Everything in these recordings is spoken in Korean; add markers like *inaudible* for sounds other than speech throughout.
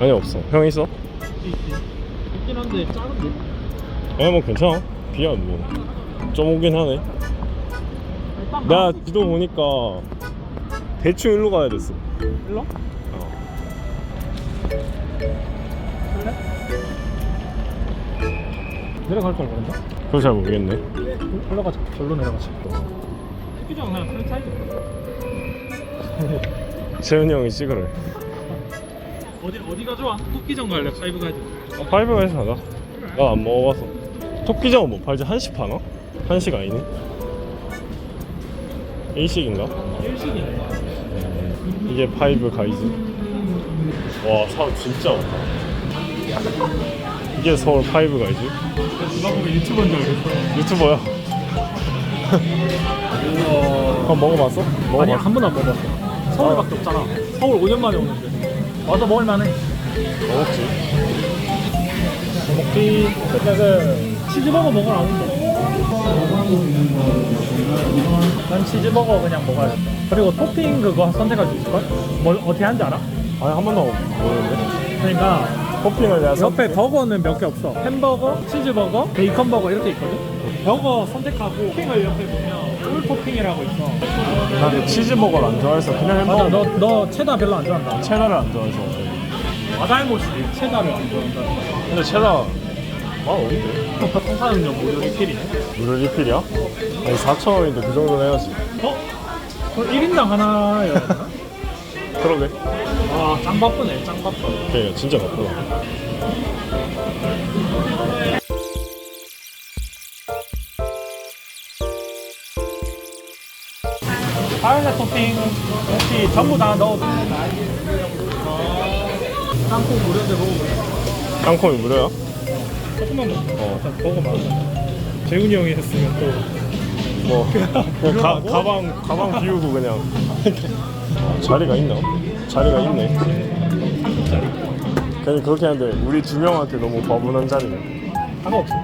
아니 없어. 형 있어? 있긴 한데 작은데 아니 뭐 괜찮아. 비야 뭐좀 오긴 하네. 나 지도 보니까 대충 일로 가야 됐어. 일로? 어. 내려갈 걸 그런가? 그거 잘 모르겠네. 올라가자. 절로 내려가자. 스키장 그냥 프랜차이즈 재현이 형이 찍으래 어디 어디가 좋아? 토끼장 갈래? 파이브 돼 아, 파이브가에서 가자 난안 먹어봐서 토끼장은 뭐 팔지 한식 파나? 한식 아니네? 일식인가? 일식이네 이게 파이브 가이즈 와 사람 진짜 많다 이게 서울 파이브 가이즈? 누가 보면 유튜버인 줄 알겠어 유튜버야 *laughs* 한번 먹어봤어? 아니 먹어봤어? 한 번도 안 먹어봤어 서울밖에 없잖아 서울 5년 만에 오는데 와서 먹을 만해. 먹었지. 먹기 끝내는 치즈버거 먹으러 나오는데 난 치즈버거 그냥 먹어야겠다. 그리고 토핑 그거 선택할 수 있을걸? 뭘 어떻게 하는지 알아? 아니 한 번도 모르는데. 그러니까 토핑을 내가 옆에 버거는 몇 개 없어. 햄버거, 치즈버거, 베이컨버거 이렇게 있거든? 버거 선택하고 토핑을 옆에 보면 꿀 토핑이라고 있어. 나는 치즈 버거를 안 좋아해서 그냥 맞아 햄버거 너, 너 체다 별로 안 좋아한다. 체다를 안 좋아해서. 마달못이 체다를 안 좋아한다. 근데 체다 맛없는데 통사음료 무료 리필이네. 무료 리필이야? 아니 4,000원인데 그 정도는 해야지. 어? 그럼 1인당 하나여야 되나? 그러게. 아, 짱 바쁘네, 짱 바빠. 그래 진짜 바쁘다 파일렛 토핑 혹시 전부 다 넣어도 돼? 땅콩 무료인데 먹어볼래? 땅콩이 무료야? 조금만 먹어. 어. 일단 먹어봐. 재훈이 형이 했으면 또. 뭐 그냥 가, 무료라고? 가방 가방 비우고 그냥 어, 자리가 있나? 자리가 있네. 그냥 그렇게 하는데 우리 두 명한테 너무 과분한 자리네 상관없어.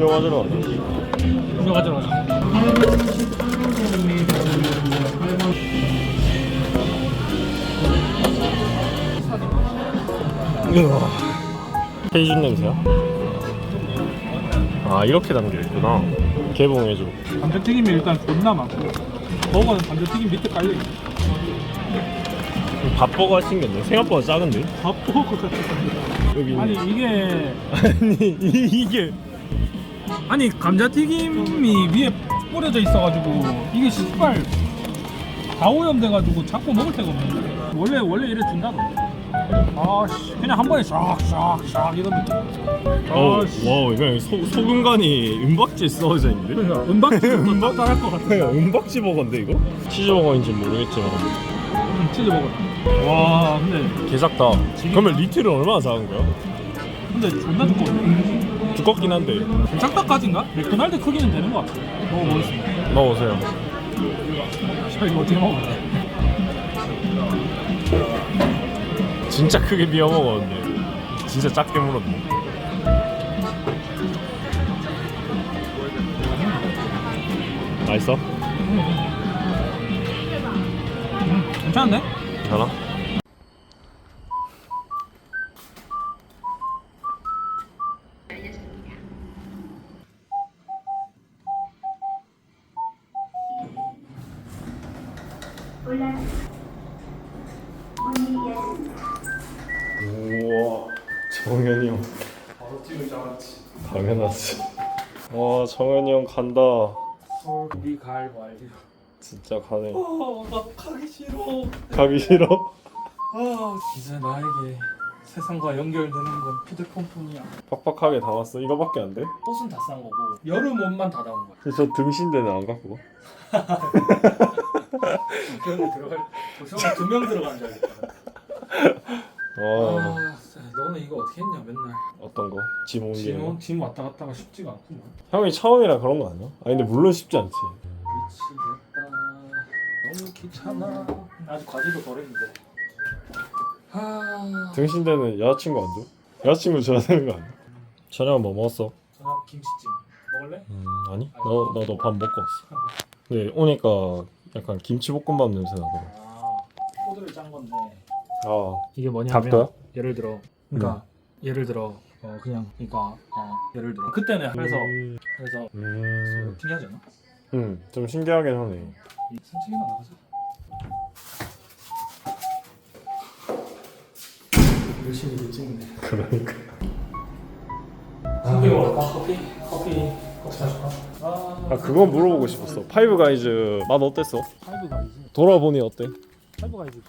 영화 들어가자 이거 가져가. 페 이준 냄새야? 아 이렇게 담겨있구나 개봉해줘 감자튀김이 일단 존나 많고. 버거는 감자튀김 밑에 깔려있어. 밥버거 생겼네 생각보다 작은데? 밥버거 여기 아니, 이게. 아니 이, 이게 아니, 감자튀김이 위에 뿌려져 있어가지고. 이게 씨발. 다 오염돼가지고 자꾸 먹을 데가 없는데. 원래, 원래 이래 준다고. 아씨, 그냥 한 번에 샥샥샥. 어우 아씨. 와 이거 소, 소금간이 은박지 써져 있는데? 그러니까 은박지도 은박- 더 잘할 것 같아. 은박지 버거인데 이거? 치즈버거인지 모르겠지만 음, 치즈 먹어. 와, 근데 개 작다 그러면 리틀은 얼마나 작은 거야? 근데 존나 두꺼워. 두껍긴 한데 작다까지인가? 맥도날드 크기는 되는 것 같아. 먹어보겠습니다. 넣어보세요 자, 이거 어떻게 먹어요? 진짜 크게 비워 먹었는데 진짜 작게 물었네 맛있어? 음, 괜찮은데? 괜찮아? 우와 정현이 형 바로 찍을 줄 알았지. 당연하지 와 정현이 형 간다 우리 갈 완료. 진짜 가네 어, 나 가기 싫어. 가기 싫어? 아, 이제 나에게 세상과 연결되는 건 휴대폰뿐이야. 빡빡하게 담았어 이거밖에 안 돼? 옷은 다 싼 거고 여름 옷만 다 나온 거야. 저 등신대는 안 갖고 거 들어갈. 두명 들어간 줄 알겠다. 와 아, 너는 이거 어떻게 했냐 맨날. 어떤 거? 짐 옮기는 짐, 거? 짐 왔다 갔다가 쉽지가 않구만. 형이 처음이라 그런 거 아니야? 아니 근데 물론 쉽지 않지 미치겠다. 너무 귀찮아. 아직 과제도 덜 했는데. 아, 등신대는 여자친구 안 줘? 여자친구 줘야 되는 거 아니야? 저녁 뭐 먹었어? 저녁 김치찜 먹을래? 음 아니 너 나도 밥 먹고 왔어 근데 오니까 약간 김치볶음밥 냄새 나더라 아, 코드를 짠 건데. 아 이게 뭐냐면 닭도야? 예를 들어 그러니까 예를 들어 어 그냥 그러니까 어 예를 들어 그때는 그래서 음, 그래서 음, 신기하지 않아? 음, 좀 신기하긴 하네. 이 산책이나 나가자. 열심히 이제 찍네. 그러니까. 커피 먹을까? 커피? 커피 커피 사줄까? 아, 아 그건 물어보고 싶었어. 파이브 가이즈 맛 어땠어? 파이브 가이즈. 돌아보니 어때? 파이브 가이즈.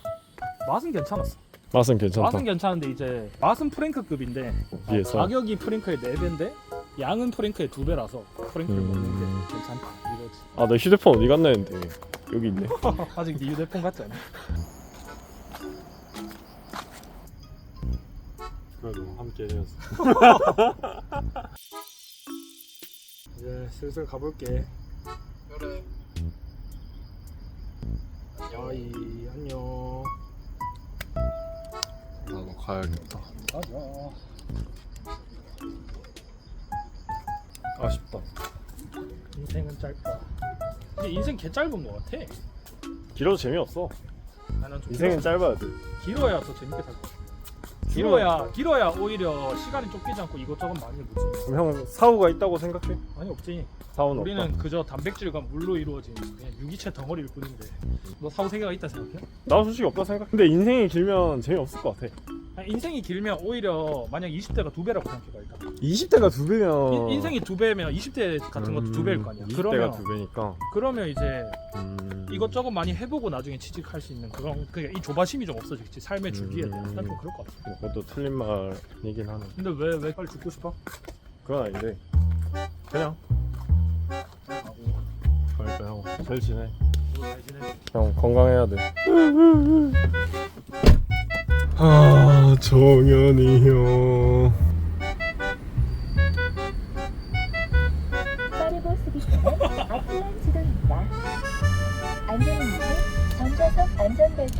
맛은 괜찮았어. 맛은 괜찮다. 맛은 괜찮은데 이제 맛은 프랭크급인데 위에서? 가격이 프랭크의 4배인데 양은 프랭크의 2배라서 프랭크를 음. 먹는 게 괜찮다 이거지. 아, 내 휴대폰 어디 갔나 했는데 여기 있네. *laughs* 아직 네 휴대폰 같지 않아? 그래도 함께 되었어. *laughs* 이제 슬슬 가볼게. 그래. 야이 안녕. 가야겠다. 가자. 아쉽다. 인생은 짧다. 근데 인생 개 짧은 것 같아. 길어도 재미없어. 나는 좀 인생은 길어, 짧아야 돼. 길어야 더 재밌게 살것 같아. 길어야 길어야 오히려 시간이 쫓기지 않고 이것저것 많이 해보지. 그럼 형 사고가 있다고 생각해? 아니 없지. 사고는 우리는 없다. 그저 단백질과 물로 이루어진 그냥 유기체 덩어리일 뿐인데. 너 사후 세계가 있다 생각해? 나도 솔직히 없다 생각. 근데 인생이 길면 재미없을 것 같아. 인생이 길면 오히려 만약 20대가 두 배라고 생각해봐 일단. 20대가 두 배면 인, 인생이 두 배면 20대 같은 것도 두 배일 거 아니야. 20대가 그러면 음, 두 배니까. 그러면 이제 음... 이것저것 많이 해보고 나중에 취직할 수 있는 그런 그이 조바심이 좀 없어지겠지 삶의 줄기에 대한 음. 난좀 그럴 것 같아. 그것도 틀린 말이긴 하네. 근데 왜 왜 빨리 죽고 싶어? 그건 아닌데 그냥 가고 그러니까 형 잘 지내. 형 건강해야 돼. 아 정연이 형. 빠르고 수비처는 아틀란 지도입니다. 안전운전, 전좌석 안전벨트